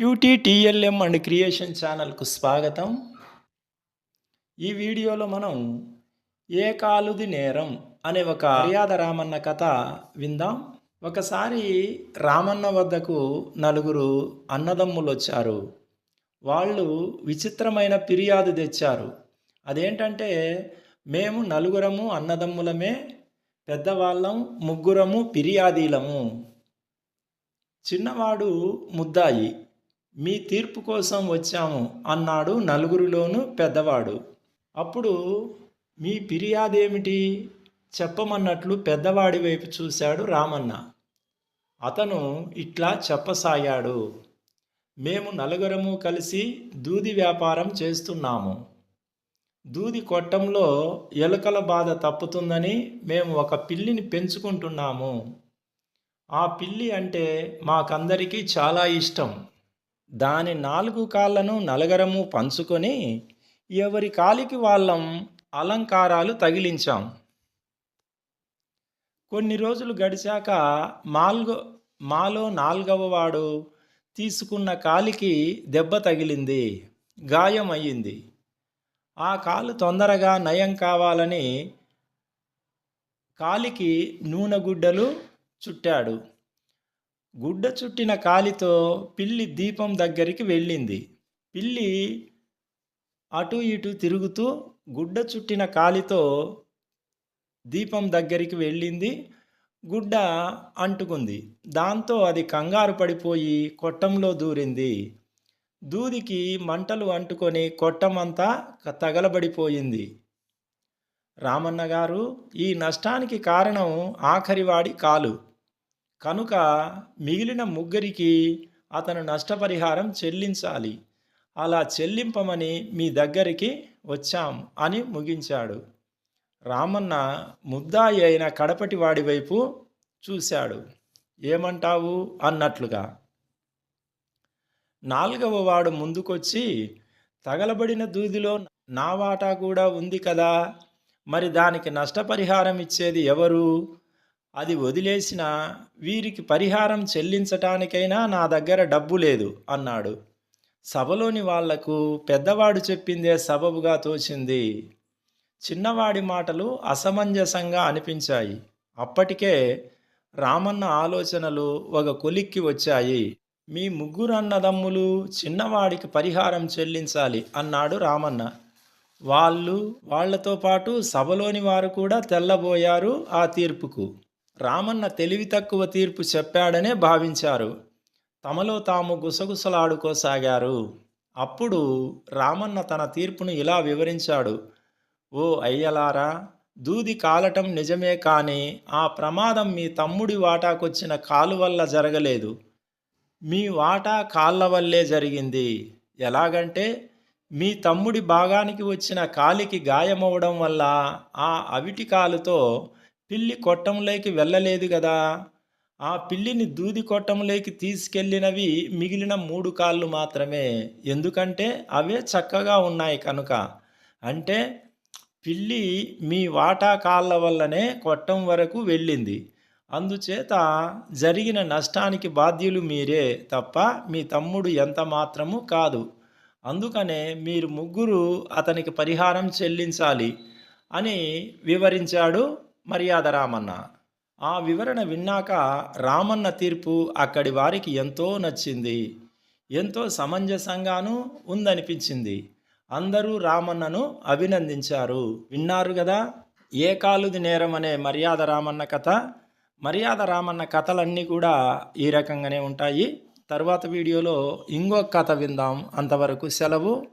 యూటీటీఎల్ఎం and creation ఛానల్కు స్వాగతం. ఈ వీడియోలో మనం ఏ కాలుది నేరం అనే ఒక మర్యాద రామన్న కథ విందాం. ఒకసారి రామన్న వద్దకు నలుగురు అన్నదమ్ములు వచ్చారు. వాళ్ళు విచిత్రమైన ఫిర్యాదు తెచ్చారు. అదేంటంటే మేము నలుగురము అన్నదమ్ములమే పెద్దవాళ్ళం ముగ్గురము ఫిర్యాదీలము. చిన్నవాడు ముద్దాయి. మీ తీర్పు కోసం వచ్చాము అన్నాడు నలుగురిలోనూ పెద్దవాడు. అప్పుడు మీ ఫిర్యాదు ఏమిటి చెప్పమన్నట్లు పెద్దవాడి వైపు చూశాడు రామన్న. అతను ఇట్లా చెప్పసాగాడు. మేము నలుగురము కలిసి దూది వ్యాపారం చేస్తున్నాము. దూది కొట్టంలో ఎలుకల బాధ తప్పుతుందని మేము ఒక పిల్లిని పెంచుకుంటున్నాము. ఆ పిల్లి అంటే మాకందరికీ చాలా ఇష్టం. దాని నాలుగు కాళ్ళను నలగరము పంచుకొని ఎవరి కాలికి వాళ్ళం అలంకారాలు తగిలించాం. కొన్ని రోజులు గడిచాక మాల్గో మాలో నాలుగవ వాడు తీసుకున్న కాలికి దెబ్బ తగిలింది గాయం అయ్యింది ఆ కాలు తొందరగా నయం కావాలని కాలికి నూనె గుడ్డలు చుట్టాడు. గుడ్డ చుట్టిన కాలితో పిల్లి దీపం దగ్గరికి వెళ్ళింది. పిల్లి అటు ఇటు తిరుగుతూ గుడ్డ చుట్టిన కాలితో దీపం దగ్గరికి వెళ్ళింది. గుడ్డ అంటుకుంది. దాంతో అది కంగారు పడిపోయి కొట్టంలో దూరింది. దూదికి మంటలు అంటుకొని కొట్టమంతా తగలబడిపోయింది. రామన్న గారు ఈ నష్టానికి కారణం ఆఖరివాడి కాలు. కనుక మిగిలిన ముగ్గురికి అతను నష్టపరిహారం చెల్లించాలి. అలా చెల్లింపమని మీ దగ్గరికి వచ్చాం అని ముగించాడు. రామన్న ముద్దాయి అయిన కడపటి వాడి వైపు చూశాడు. ఏమంటావు? అన్నట్లుగా. నాలుగవ వాడు ముందుకొచ్చి తగలబడిన దూదిలో నా వాటా కూడా ఉంది కదా మరి దానికి నష్టపరిహారం ఇచ్చేది ఎవరు? అది వదిలేసిన వీరికి పరిహారం చెల్లించటానికైనా నా దగ్గర డబ్బు లేదు అన్నాడు. సభలోని వాళ్ళకు పెద్దవాడు చెప్పిందే సబబుగా తోచింది. చిన్నవాడి మాటలు అసమంజసంగా అనిపించాయి. అప్పటికే రామన్న ఆలోచనలు ఒక కొలిక్కి వచ్చాయి. మీ ముగ్గురు అన్నదమ్ములు చిన్నవాడికి పరిహారం చెల్లించాలి అన్నాడు రామన్న. వాళ్ళు వాళ్ళతో పాటు సభలోని వారు కూడా తెల్లబోయారు ఆ తీర్పుకు. రామన్న తెలివి తక్కువ తీర్పు చెప్పాడనే భావించారు. తమలో తాము గుసగుసలాడుకోసాగారు. అప్పుడు రామన్న తన తీర్పును ఇలా వివరించాడు. ఓ అయ్యలారా దూది కాలటం నిజమే కానీ ఆ ప్రమాదం మీ తమ్ముడి వాటాకొచ్చిన కాలు వల్ల జరగలేదు. మీ వాటా కాళ్ళ వల్లే జరిగింది. ఎలాగంటే మీ తమ్ముడి భాగానికి వచ్చిన కాలికి గాయమవడం వల్ల ఆ అవిటి కాలుతో పిల్లి కొట్టంలోకి వెళ్ళలేదు కదా ఆ పిల్లిని దూది కొట్టంలోకి తీసుకెళ్ళినవి మిగిలిన మూడు కాళ్ళు మాత్రమే. ఎందుకంటే అవే చక్కగా ఉన్నాయి కనుక. అంటే పిల్లి మీ వాటా కాళ్ళ వల్లనే కొట్టం వరకు వెళ్ళింది. అందుచేత జరిగిన నష్టానికి బాధ్యులు మీరే తప్ప మీ తమ్ముడు ఎంత మాత్రము కాదు. అందుకనే మీరు ముగ్గురు అతనికి పరిహారం చెల్లించాలి అని వివరించాడు మర్యాద రామన్న ఆ వివరణ విన్నాక రామన్న తీర్పు అక్కడి వారికి ఎంతో నచ్చింది. ఎంతో సమంజసంగాను ఉందనిపించింది. అందరూ రామన్నను అభినందించారు. విన్నారు కదా ఏ కాలుది నేరం అనే మర్యాద రామన్న కథ? మర్యాద రామన్న కథలన్నీ కూడా ఈ రకంగానే ఉంటాయి. తర్వాత వీడియోలో ఇంకొక కథ విందాం. అంతవరకు సెలవు.